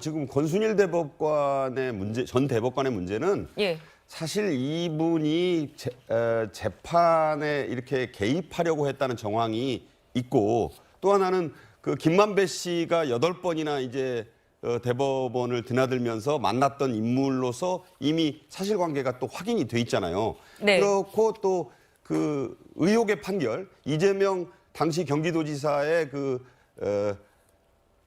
지금 권순일 대법관의 문제, 전 대법관의 문제는 예. 사실 이분이 재, 에, 재판에 이렇게 개입하려고 했다는 정황이 있고 또 하나는 그 김만배 씨가 여덟 번이나 이제 어, 대법원을 드나들면서 만났던 인물로서 이미 사실관계가 또 확인이 돼 있잖아요. 네. 그렇고 또 그 의혹의 판결 이재명 당시 경기도지사의 그 어,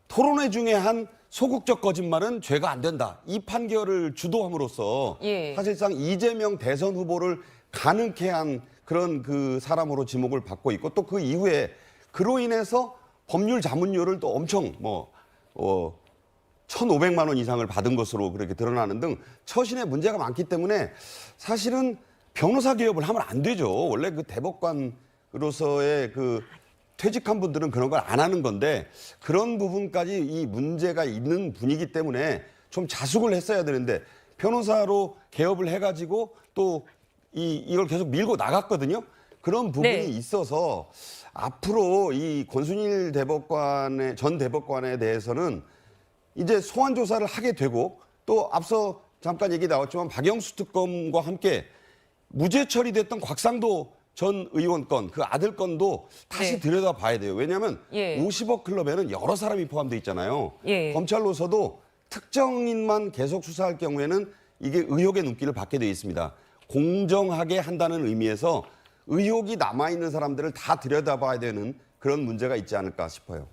토론회 중에 한 소극적 거짓말은 죄가 안 된다. 이 판결을 주도함으로써 예. 사실상 이재명 대선 후보를 가능케 한 그런 그 사람으로 지목을 받고 있고 또 그 이후에 그로 인해서 법률 자문료를 또 엄청 뭐 어, 1,500만 원 이상을 받은 것으로 그렇게 드러나는 등 처신에 문제가 많기 때문에 사실은 변호사 개업을 하면 안 되죠. 원래 그 대법관으로서의 그 퇴직한 분들은 그런 걸 안 하는 건데 그런 부분까지 이 문제가 있는 분이기 때문에 좀 자숙을 했어야 되는데 변호사로 개업을 해가지고 또 이, 이걸 계속 밀고 나갔거든요. 그런 부분이 네. 있어서 앞으로 이 권순일 대법관의 전 대법관에 대해서는 이제 소환 조사를 하게 되고 또 앞서 잠깐 얘기 나왔지만 박영수 특검과 함께 무죄 처리됐던 곽상도 전 의원 건, 그 아들 건도 다시 네. 들여다 봐야 돼요. 왜냐하면 예. 50억 클럽에는 여러 사람이 포함되어 있잖아요. 예. 검찰로서도 특정인만 계속 수사할 경우에는 이게 의혹의 눈길을 받게 되어 있습니다. 공정하게 한다는 의미에서 의혹이 남아있는 사람들을 다 들여다봐야 되는 그런 문제가 있지 않을까 싶어요.